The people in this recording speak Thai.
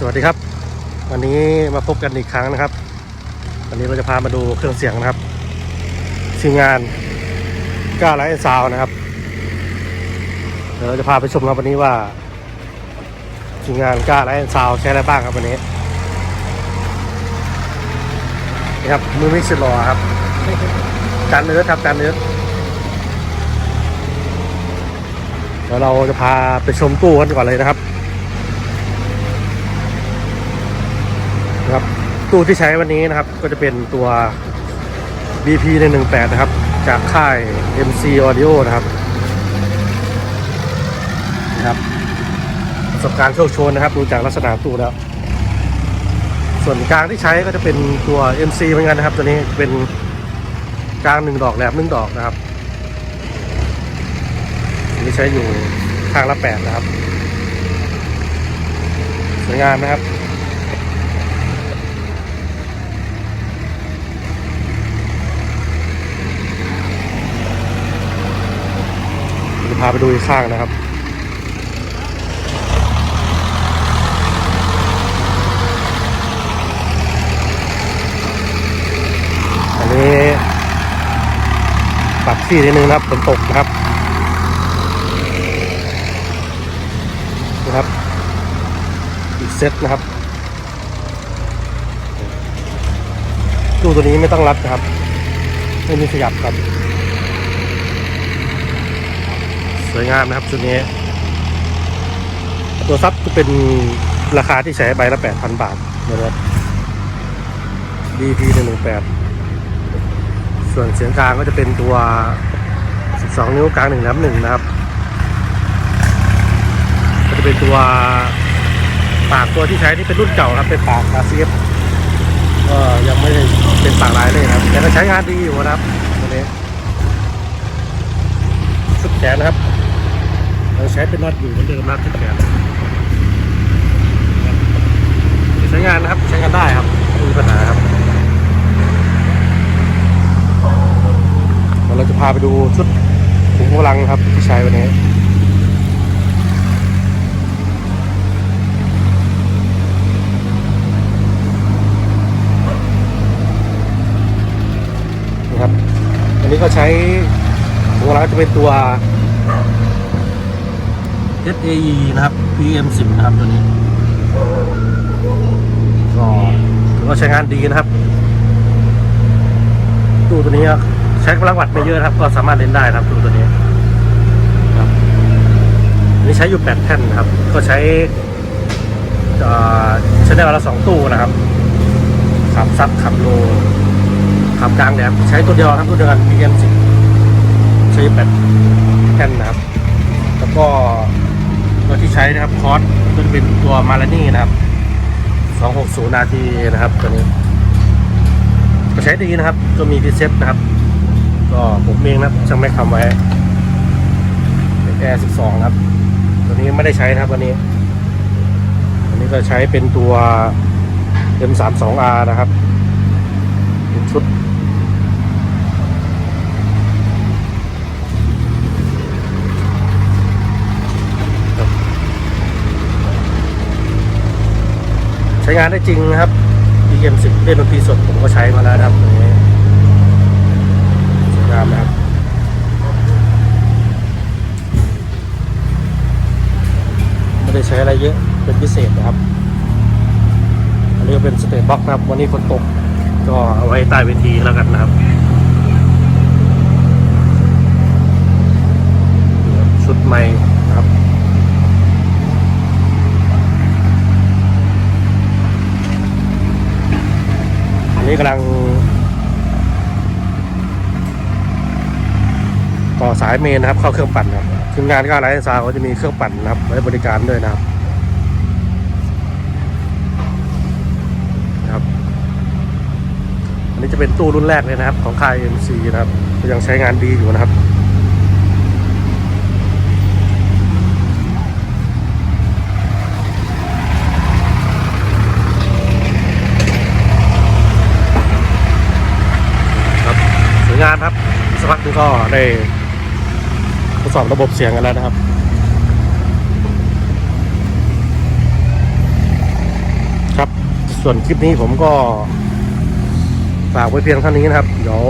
สวัสดีครับ วันนี้มาพบกันอีกครั้งนะครับ วันนี้เราจะพามาดูเครื่องเสียงนะครับทีมงานก้าไลท์ซาวนะครับเดี๋ยวเราจะพาไปชมครับวันนี้ว่าทีมงานก้าไลท์ซาวใช้อะไรบ้างครับวันนี้นี่ครับมือมิกซ์สุดหล่อครับจานเนื้อครับจานเนื้อเดี๋ยวเราจะพาไปชมตู้กันก่อนเลยนะครับ นะครับ ตู้ที่ใช้วันนี้นะครับก็จะเป็นตัว BP 118 นะครับ จากค่าย MC Audio นะครับนะครับประสบการณ์โชคโชนนะครับ ดูจากลักษณะตู้แล้ว ส่วนกลางที่ใช้ก็จะเป็นตัว MC เหมือนกันนะครับ ตัวนี้เป็นกลางหนึ่งดอกแหลมหนึ่งดอกนะครับนี้ใช้อยู่ข้างละแปดนะครับสวยงามนะครับ จะพาไปดูอีกข้างนะครับ อันนี้ปรับที่นิดนึงนะครับฝนตกนะครับนะครับ อีกเซตนะครับตู้ตัวนี้ไม่ต้องรัดนะครับ ไม่มีขยับครับ ส วยงามนะครับชุดนี้ ตัวซับจะเป็นราคาที่ใช้ใบละ8,000บาทนะครับ DP 118ส่วนเสียงกลางก็จะเป็นตัว 12 นิ้วกลาง1แหลม1นะครับ ก็จะเป็นตัวปากตัวที่ใช้ที่เป็นรุ่นเก่าครับเป็นปาก RCF ก็ยังไม่ได้เป็นปากลายเลยครับ แต่ก็ใช้งานดีอยู่นะครับตัวนี้ชุดแขนนะครับ เราใช้เป็นน็อตอยู่เหมือนเดิมนะครับชุดแขนใช้งานนะครับใช้งานได้ครับไม่มีปัญหาครับเดี๋ยวเราจะพาไปดูชุดถุงพลังครับที่ใช้วันนี้นะครับอันนี้ก็ใช้ถุงพลังจะเป็นตัว SAE นะครับ PM10 นะครับตัวนี้ก็ถือว่าใช้งานดีนะครับตู้ตัวนี้ใช้กำลังวัดไม่เยอะครับ ก็สามารถเล่นได้นะครับตู้ตัวนี้ครับนนี้ใช้อยู่ 8 แท่นนะครับ ก็ใช้ใช้ได้วันละสองตู้นะครับขับซับขับโลขับกลางแหลมใช้ตัวเดียวครับตัวเดียวกัน PM10 ใช้แปดแท่นนะครับ แล้วก็ ตัวที่ใช้นะครับคอร์สก็จะเป็นตัวมาลานี่นะครับ 260 นาทีนะครับตัวนี้ ก็ใช้ดีนะครับ ก็มีพิเศษนะครับ ก็ผมเองนะช่างแม็กทำไว้แอร์12 ครับ ตัวนี้ไม่ได้ใช้นะครับวันนี้อันนี้ก็ใช้เป็นตัว M32R นะครับเป็นชุด ช้งานได้จริงนะครับ BM10 เล่นดนตรีสดผมก็ใช้มาแล้วนะครับนี้สวยงามนะครับไม่ได้ใช้อะไรเยอะเป็นพิเศษนะครับ อันนี้ก็เป็นสเตทบ็อกนะครับ วันนี้ฝนตกก็เอาไว้ใต้เวทีแล้วกันนะครับ ชุดใหม่นะครับ อั นี้กำลัง ต่อสายเมนนะครับ เข้าเครื่องปั่นครับทีมงานก็อะไรซาวก็จะมีเครื่องปั่นนะครับไว้บริการด้วยนะครับครับ อันนี้จะเป็นตู้รุ่นแรกเลยนะครับ ของค่าย MC นะครับยังใช้งานดีอยู่นะครับส วยงามครับสักพักนึงก็ได้ทดสอบระบบเสียงกันแล้วนะครับส่วนคลิปนี้ผมก็ฝากไว้เพียงเท่านี้นะครับ เดี๋ยว